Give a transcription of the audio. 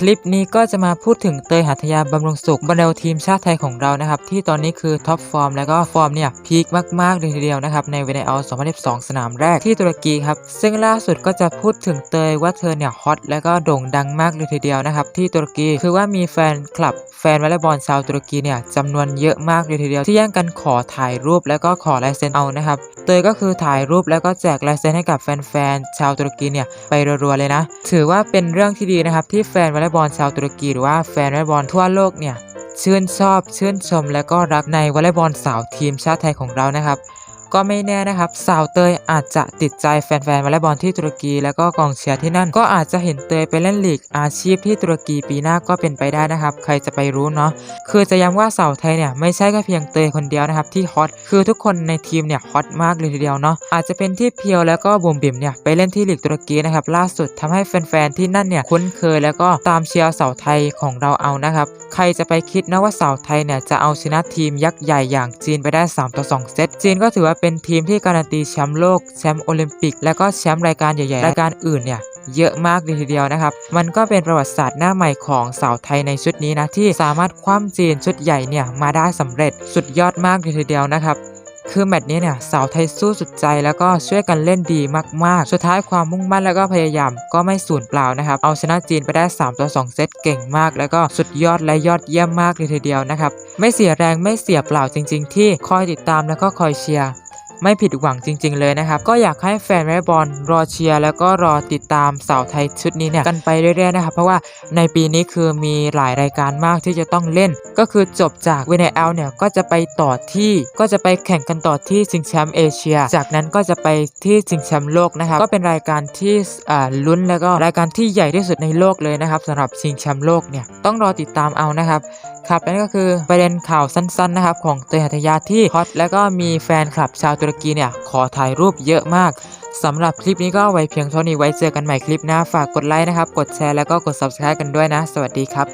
คลิปนี้ก็จะมาพูดถึงเตยหัตถยาบำรุงสุขบอลเลทีมชาติไทยของเรานะครับ ที่ตอนนี้คือท็อปฟอร์มแล้วก็ฟอร์มเนี่ยพีคมากๆเลยทีเดียวนะครับ ในเวเนอล2012 สนามแรกที่ตุรกีครับ ซึ่งล่าสุดก็จะพูดถึงเตยว่าเธอเนี่ยฮอตแล้วก็โด่งดังมากเลยทีเดียวนะครับ ที่ตุรกีคือว่ามีแฟนคลับแฟนวอลเลย์บอลชาวตุรกีเนี่ยจำนวนเยอะมากเลยทีเดียว ที่แย่งกันขอถ่ายรูปแล้วก็ขอลายเซ็นเอานะครับเตยก็คือถ่ายรูปแล้วก็แจกลายเซ็นให้กับแฟนๆชาวตุรกีเนี่ยไปรัวๆเลยนะ ถือว่าเป็นเรื่องที่ดีนะครับที่แฟนวอลเลย์บอลชาวตุรกีหรือว่าแฟนวอลเลย์บอลทั่วโลกเนี่ยชื่นชอบชื่นชมและก็รักในวอลเลย์บอลสาวทีมชาติไทยของเรานะครับ ก็ไม่แน่นะครับ สาวเตยอาจจะติดใจแฟนๆวอลเลย์บอลที่ตุรกี แล้วก็กองเชียร์ที่นั่น ก็อาจจะเห็นเตยไปเล่นลีกอาชีพที่ตุรกีปีหน้าก็เป็นไปได้นะครับ ใครจะไปรู้เนาะคือจะย้ำว่าสาวไทยเนี่ยไม่ใช่แค่เพียงเตยคนเดียวนะครับที่ฮอตคือทุกคนในทีมเนี่ยฮอตมากเลยทีเดียวเนาะอาจจะเป็นที่เพียวแล้วก็บุมบิมเนี่ยไปเล่นที่ลีกตุรกีนะครับล่าสุดทำให้แฟนๆที่นั่นเนี่ยคุ้นเคยแล้วก็ตามเชียร์สาวไทยของเราเอานะครับใครจะไปคิดนะว่าสาวไทยเนี่ยจะเอาชนะทีมยักษ์ใหญ่อย่างจีนไปได้3ต่อ2เซตจีนก็ถือว่าเป็นทีมที่การันตีแชมป์โลกแชมป์โอลิมปิก และก็แชมป์รายการใหญ่ๆรายการอื่นเนี่ยเยอะมากเลยทีเดียวนะครับ มันก็เป็นประวัติศาสตร์หน้าใหม่ของสาวไทยในชุดนี้นะที่สามารถคว้ำจีนชุดใหญ่เนี่ยมาได้สำเร็จสุดยอดมากเลยทีเดียวนะครับคือแมตช์นี้เนี่ยสาวไทยสู้สุดใจแล้วก็ช่วยกันเล่นดีมากๆ สุดท้ายความมุ่งมั่นแล้วก็พยายามก็ไม่สูญเปล่านะครับ เอาชนะจีนไปได้ 3 ต่อ 2 เซตเก่งมาก แล้วก็สุดยอดและยอดเยี่ยมมากเลยทีเดียวนะครับ ไม่เสียแรงไม่เสียเปล่าจริง ๆ ที่คอยติดตามแล้วก็คอยเชียร์ ไม่ผิดหวังจริง ๆ เลยนะครับ ก็อยากให้แฟนวอลเลย์บอลรอเชียร์แล้วก็รอติดตามสาวไทยชุดนี้เนี่ยกันไปเรื่อยๆนะครับ เพราะว่าในปีนี้คือมีหลายรายการมากที่จะต้องเล่น ก็คือจบจาก VNL เนี่ยก็จะไปต่อที่ก็จะไปแข่งกันต่อที่ชิงแชมป์เอเชีย จากนั้นก็จะไปที่ชิงแชมป์โลกนะครับก็เป็นรายการที่อ่าลุ้นแล้วก็รายการที่ใหญ่ที่สุดในโลกเลยนะครับสำหรับชิงแชมป์โลกเนี่ยต้องรอติดตามเอานะครับ ครับนั่นก็คือประเด็นข่าวสั้นๆนะครับของเตยหัตยาที่ฮอตแล้วก็มีแฟนคลับชาวตุรกีเนี่ยขอถ่ายรูปเยอะมากสำหรับคลิปนี้ก็ไว้เพียงเท่านี้ไว้เจอกันใหม่คลิปหน้าฝากกดไลค์นะครับ กดแชร์แล้วก็กด subscribe กันด้วยนะ สวัสดีครับ